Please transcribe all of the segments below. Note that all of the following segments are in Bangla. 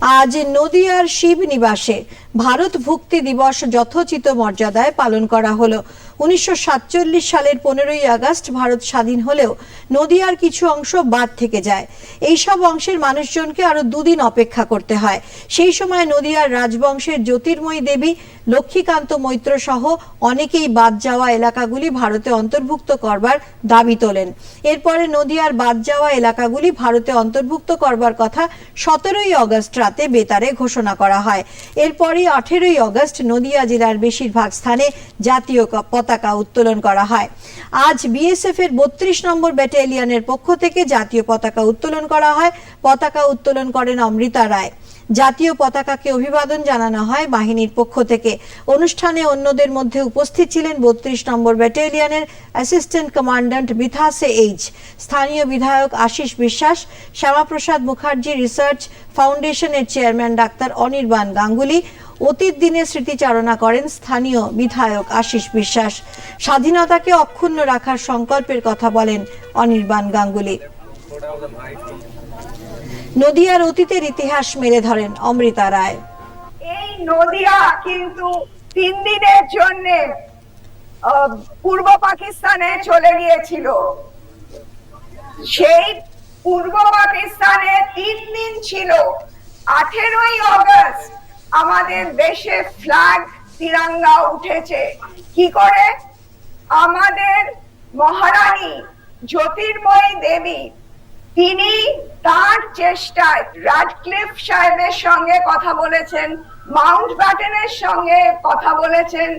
আজ নদিয়ার শিব নিবাসে ভারত ভুক্তি দিবস যথোচিত মর্যাদায় পালন করা হলো। উনিশশো সাতচল্লিশ সালের পনেরোই আগস্ট ভারত স্বাধীন হলেও নদিয়ার কিছু অংশ বাদ থেকে যায়। এই সব অংশের মানুষজনকে আরও দুদিন অপেক্ষা করতে হয়। সেই সময় নদিয়ার রাজবংশের জ্যোতির্ময়ী দেবী লক্ষ্মীকান্ত মৈত্র সহ অনেকেই বাদ যাওয়া এলাকাগুলি ভারতে অন্তর্ভুক্ত করবার দাবি তোলেন। এরপরে নদিয়ার বাদ যাওয়া এলাকাগুলি ভারতে অন্তর্ভুক্ত করবার কথা সতেরোই অগস্ট রাতে বেতারে ঘোষণা করা হয়। এরপরই আঠেরোই অগস্ট নদিয়া জেলার বেশিরভাগ স্থানে জাতীয় পতাকা উত্তোলন করা হয়। আজ বিএসএফ এর বত্রিশ নম্বর ব্যাটালিয়নের পক্ষ থেকে জাতীয় পতাকা উত্তোলন করা হয়। পতাকা উত্তোলন করেন অমৃতা রায়। জাতীয় পতাকাকে অভিবাদন জানানো হয় বাহিনীর পক্ষ থেকে। অনুষ্ঠানে অন্যদের মধ্যে উপস্থিত ছিলেন বত্রিশ নম্বর ব্যাটালিয়নের অ্যাসিস্ট্যান্ট কমান্ড্যান্ট বিথাসে এইচ স্থানীয় বিধায়ক আশিস বিশ্বাস, শ্যামাপ্রসাদ মুখার্জি রিসার্চ ফাউন্ডেশনের চেয়ারম্যান ডাক্তার অনির্বাণ গাঙ্গুলি অতীত দিনের স্মৃতিচারণা করেন স্থানীয় বিধায়ক আশিস বিশ্বাস। স্বাধীনতাকে অক্ষুণ্ণ রাখার সংকল্পের কথা বলেন অনির্বাণ গাঙ্গুলি। নদিয়ার অতীতের ইতিহাস মেলে ধরেন অমৃতা রায়। এই নদিয়া কিন্তু তিন দিনের জন্য পূর্ব পাকিস্তানে চলে গিয়েছিল। সেই পূর্ব পাকিস্তানে তিন দিন ছিল আঠেরোই অগস্ট আমাদের দেশে ফ্ল্যাগ তিরঙ্গা উঠেছে। কি করে? আমাদের মহারানী জ্যোতির্ময়ী দেবী, তিনি তার চেষ্টায় রাডক্লিফ সাহেবের সঙ্গে কথা বলেছেন, মাউন্ট ব্যাটেনের সঙ্গে কথা বলেছেন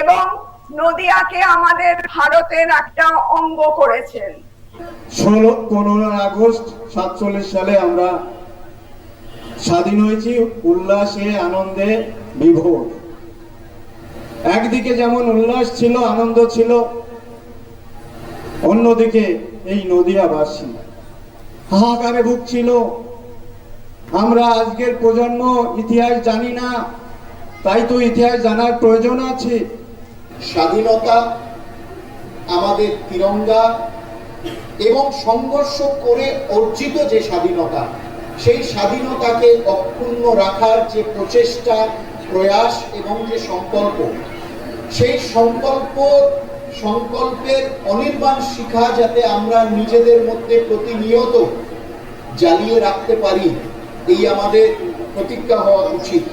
এবং নদিয়াকে আমাদের ভারতের একটা অঙ্গ করেছেন। ষোলো আগস্ট সাতচল্লিশ সালে আমরা স্বাধীন হয়েছি, উল্লাসে, আনন্দে, বিভোর। একদিকে যেমন উল্লাস ছিল, আনন্দ ছিল, অন্যদিকে এই নদিয়াবাসী। হাহাকারে ভুগছিল আমরা আজকের প্রজন্ম ইতিহাস জানি না, তাই তো ইতিহাস জানার প্রয়োজন আছে। স্বাধীনতা আমাদের তিরঙ্গা এবং সংঘর্ষ করে অর্জিত যে স্বাধীনতা সেই স্বাধীনতাকে অক্ষুণ্ণ রাখার যে প্রচেষ্টা, প্রয়াস এবং যে সংকল্প, সেই সংকল্প, সংকল্পের অনির্বাণ শিখা যাতে আমরা নিজেদের মধ্যে প্রতিনিয়ত জ্বালিয়ে রাখতে পারি, এই আমাদের প্রতিজ্ঞা হওয়া উচিত।